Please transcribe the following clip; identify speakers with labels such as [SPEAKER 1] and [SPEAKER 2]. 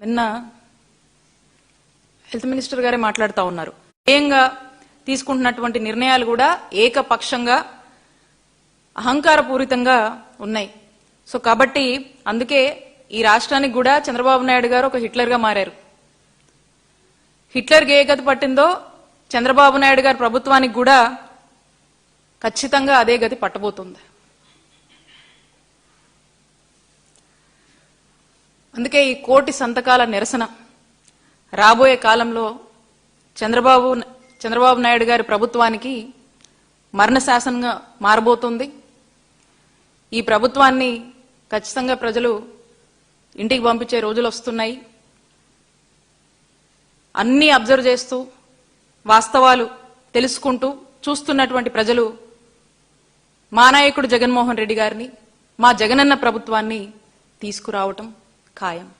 [SPEAKER 1] నిన్న health minister గారే మాట్లాడుతూ ఉన్నారు. స్వయంగా తీసుకుంటున్నటువంటి నిర్ణయాలు కూడా ఏకపక్షంగా అహంకారపూరితంగా ఉన్నాయి. సో కాబట్టి అందుకే ఈ రాష్ట్రానికి కూడా చంద్రబాబు నాయుడు గారు ఒక హిట్లర్గా మారారు. హిట్లర్కి ఏ గతి పట్టిందో చంద్రబాబు నాయుడు గారి ప్రభుత్వానికి కూడా ఖచ్చితంగా అదే గతి పట్టబోతుంది. అందుకే ఈ కోటి సంతకాల నిరసన. రాబోయే కాలంలో చంద్రబాబు చంద్రబాబు నాయుడు గారి ప్రభుత్వానికి మరణ శాసనంగా మారబోతుంది. ఈ ప్రభుత్వాన్ని ఖచ్చితంగా ప్రజలు ఇంటికి పంపించే రోజులు వస్తున్నాయి. అన్నీ అబ్జర్వ్ చేస్తూ వాస్తవాలు తెలుసుకుంటూ చూస్తున్నటువంటి ప్రజలు మా నాయకుడు జగన్మోహన్ రెడ్డి గారిని మా జగనన్న ప్రభుత్వాన్ని తీసుకురావటం Kaim.